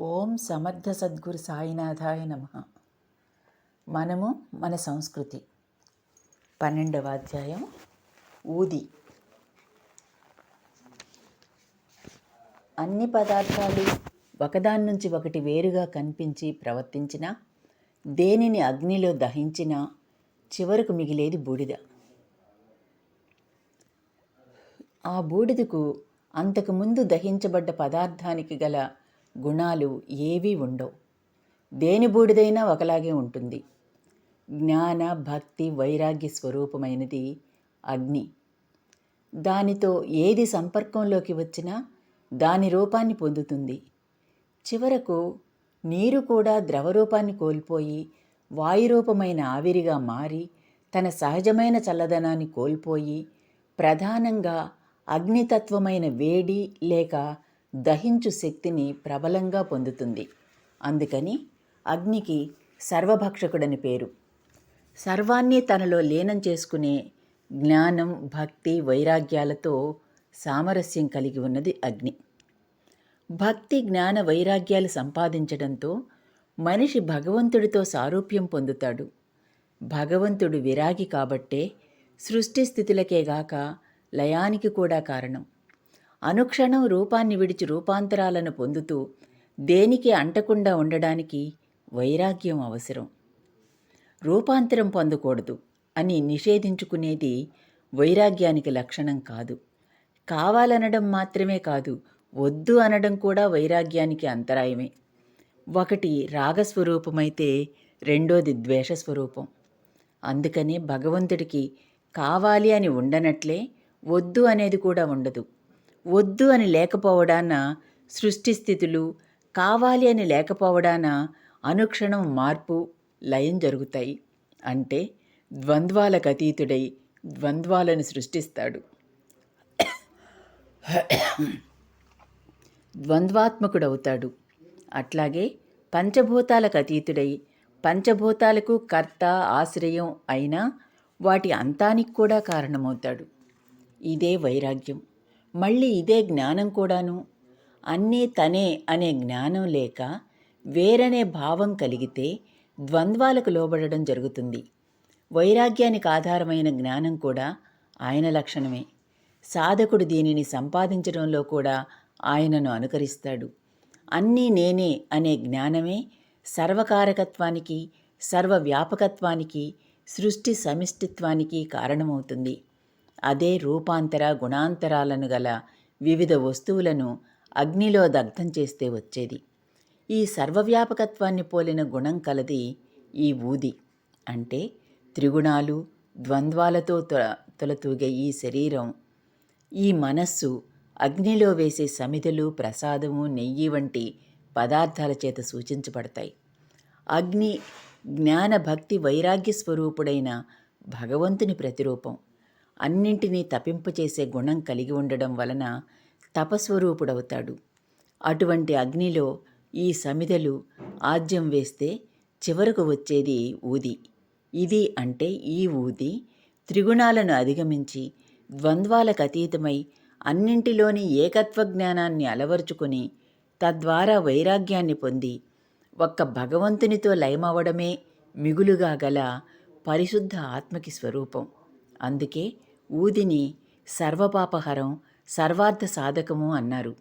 ఓం సమర్థ సద్గురు సాయినాథాయ నమ. మనము మన సంస్కృతి. పన్నెండవ అధ్యాయం. ఊది. అన్ని పదార్థాలు ఒకదాని నుంచి ఒకటి వేరుగా కనిపించి ప్రవర్తించినా దేనిని అగ్నిలో దహించినా చివరకు మిగిలేది బూడిద. ఆ బూడిదకు అంతకుముందు దహించబడ్డ పదార్థానికి గల గుణాలు ఏవీ ఉండవు. దేని బూడిదైనా ఒకలాగే ఉంటుంది. జ్ఞాన భక్తి వైరాగ్య స్వరూపమైనది అగ్ని. దానితో ఏది సంపర్కంలోకి వచ్చినా దాని రూపాన్ని పొందుతుంది. చివరకు నీరు కూడా ద్రవరూపాన్ని కోల్పోయి వాయురూపమైన ఆవిరిగా మారి తన సహజమైన చల్లదనాన్ని కోల్పోయి ప్రధానంగా అగ్నితత్వమైన వేడి లేక దహించు శక్తిని ప్రబలంగా పొందుతుంది. అందుకని అగ్నికి సర్వభక్షకుడని పేరు. సర్వాన్ని తనలో లీనం చేసుకునే జ్ఞానం భక్తి వైరాగ్యాలతో సామరస్యం కలిగి ఉన్నది అగ్ని. భక్తి జ్ఞాన వైరాగ్యాలు సంపాదించడంతో మనిషి భగవంతుడితో సారూప్యం పొందుతాడు. భగవంతుడు విరాగి కాబట్టే సృష్టి స్థితులకే గాక లయానికి కూడా కారణం. అనుక్షణం రూపాన్ని విడిచి రూపాంతరాలను పొందుతూ దేనికి అంటకుండా ఉండడానికి వైరాగ్యం అవసరం. రూపాంతరం పొందకూడదు అని నిషేధించుకునేది వైరాగ్యానికి లక్షణం కాదు. కావాలనడం మాత్రమే కాదు వద్దు అనడం కూడా వైరాగ్యానికి అంతరాయమే. ఒకటి రాగస్వరూపమైతే రెండోది ద్వేషస్వరూపం. అందుకనే భగవంతుడికి కావాలి అని ఉండనట్లే వద్దు అనేది కూడా ఉండదు. వద్దు అని లేకపోవడాన సృష్టి స్థితులు కావాలి అని లేకపోవడాన అనుక్షణం మార్పు లయం జరుగుతాయి. అంటే ద్వంద్వాలకు అతీతుడై ద్వంద్వాలను సృష్టిస్తాడు. ద్వంద్వాత్మకుడవుతాడు. అట్లాగే పంచభూతాలకు అతీతుడై పంచభూతాలకు కర్త ఆశ్రయం అయినా వాటి అంతానికి కూడా కారణమవుతాడు. ఇదే వైరాగ్యం. మళ్ళీ ఇదే జ్ఞానం కూడాను. అన్నీ తనే అనే జ్ఞానం లేక వేరనే భావం కలిగితే ద్వంద్వాలకు లోబడడం జరుగుతుంది. వైరాగ్యానికి ఆధారమైన జ్ఞానం కూడా ఆయన లక్షణమే. సాధకుడు దీనిని సంపాదించడంలో కూడా ఆయనను అనుకరిస్తాడు. అన్నీ నేనే అనే జ్ఞానమే సర్వకారకత్వానికి సర్వవ్యాపకత్వానికి సృష్టి సమిష్టిత్వానికి కారణమవుతుంది. అదే రూపాంతర గుణాంతరాలను గల వివిధ వస్తువులను అగ్నిలో దగ్ధం చేస్తే వచ్చేది. ఈ సర్వవ్యాపకత్వాన్ని పోలిన గుణం కలది ఈ ఊది. అంటే త్రిగుణాలు ద్వంద్వాలతో తొలతూగే ఈ శరీరం ఈ మనస్సు అగ్నిలో వేసే సమిధలు ప్రసాదము నెయ్యి వంటి పదార్థాల చేత సూచించబడతాయి. అగ్ని జ్ఞాన భక్తి వైరాగ్య స్వరూపుడైన భగవంతుని ప్రతిరూపం. అన్నింటినీ తపింపచేసే గుణం కలిగి ఉండడం వలన తపస్వరూపుడవుతాడు. అటువంటి అగ్నిలో ఈ సమిధలు ఆజ్యం వేస్తే చివరకు వచ్చేది ఊది. ఇది అంటే ఈ ఊది త్రిగుణాలను అధిగమించి ద్వంద్వాలకు అతీతమై అన్నింటిలోని ఏకత్వ జ్ఞానాన్ని అలవర్చుకుని తద్వారా వైరాగ్యాన్ని పొంది ఒక్క భగవంతునితో లయమవడమే మిగులుగా గల పరిశుద్ధ ఆత్మకి స్వరూపం. అందుకే ఊదిని సర్వపాపహరం సర్వార్థ సాధకము అన్నారు.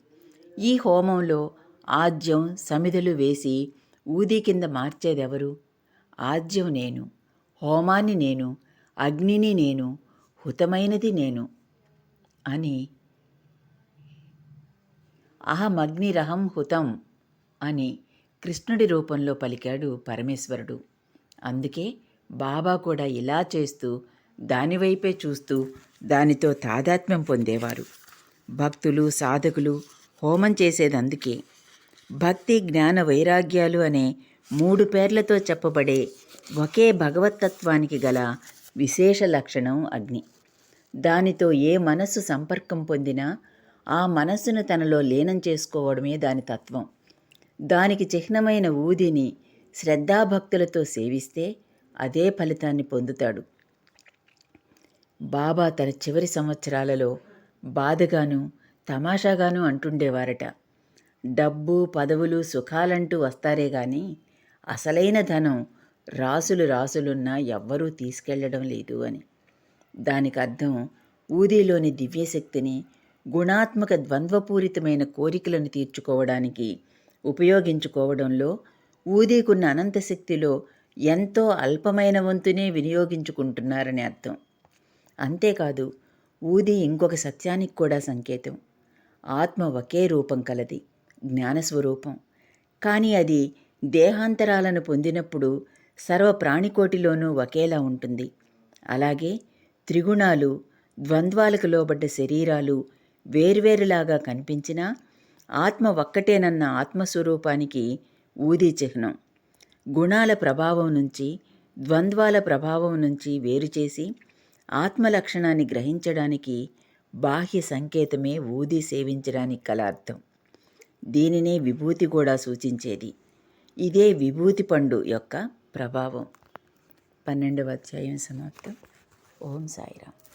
ఈ హోమంలో ఆజ్యం సమిధలు వేసి ఊది కింద మార్చేదెవరు? ఆజ్యం నేను హోమాన్ని నేను అగ్నిని నేను హుతమైనది నేను అని అహమగ్నిరహం హుతం అని కృష్ణుడి రూపంలో పలికాడు పరమేశ్వరుడు. అందుకే బాబా కూడా ఇలా చేస్తూ దానివైపే చూస్తూ దానితో తాదాత్మ్యం పొందేవారు. భక్తులు సాధకులు హోమం చేసేదందుకే భక్తి జ్ఞాన వైరాగ్యాలు అనే మూడు పేర్లతో చెప్పబడే ఒకే భగవతత్వానికి గల విశేష లక్షణం అగ్ని. దానితో ఏ మనస్సు సంపర్కం పొందినా ఆ మనస్సును తనలో లీనం చేసుకోవడమే దాని తత్వం. దానికి చిహ్నమైన ఊదిని శ్రద్ధాభక్తులతో సేవిస్తే అదే ఫలితాన్ని పొందుతాడు. బాబా తన చివరి సంవత్సరాలలో బాధగాను తమాషాగాను అంటుండేవారట. డబ్బు పదవులు సుఖాలంటూ వస్తారే గాని అసలైన ధనం రాసులు రాసులున్నా ఎవ్వరూ తీసుకెళ్ళడం లేదు అని. దానికి అర్థం ఊదిలోని దివ్యశక్తిని గుణాత్మక ద్వంద్వపూరితమైన కోరికలను తీర్చుకోవడానికి ఉపయోగించుకోవడంలో ఊదీకున్న అనంత శక్తిలో ఎంతో అల్పమైన వంతునే వినియోగించుకుంటున్నారని అర్థం. అంతేకాదు ఊది ఇంకొక సత్యానికి కూడా సంకేతం. ఆత్మ ఒకే రూపం కలది జ్ఞానస్వరూపం. కానీ అది దేహాంతరాలను పొందినప్పుడు సర్వ ప్రాణికోటిలోనూ ఒకేలా ఉంటుంది. అలాగే త్రిగుణాలు ద్వంద్వాలకు లోబడ్డ శరీరాలు వేర్వేరులాగా కనిపించినా ఆత్మ ఒక్కటేనన్న ఆత్మస్వరూపానికి ఊది చిహ్నం. గుణాల ప్రభావం నుంచి ద్వంద్వాల ప్రభావం నుంచి వేరు ఆత్మలక్షణాన్ని ఆత్మ లక్షణాన్ని గ్రహించడానికి బాహ్య సంకేతమే ఊది సేవించడానికి కల అర్థం. దీనినే విభూతి కూడా సూచించేది. ఇదే విభూతి పండు యొక్క ప్రభావం. పన్నెండవ అధ్యాయం సమాప్తం. ఓం సాయిరామ్.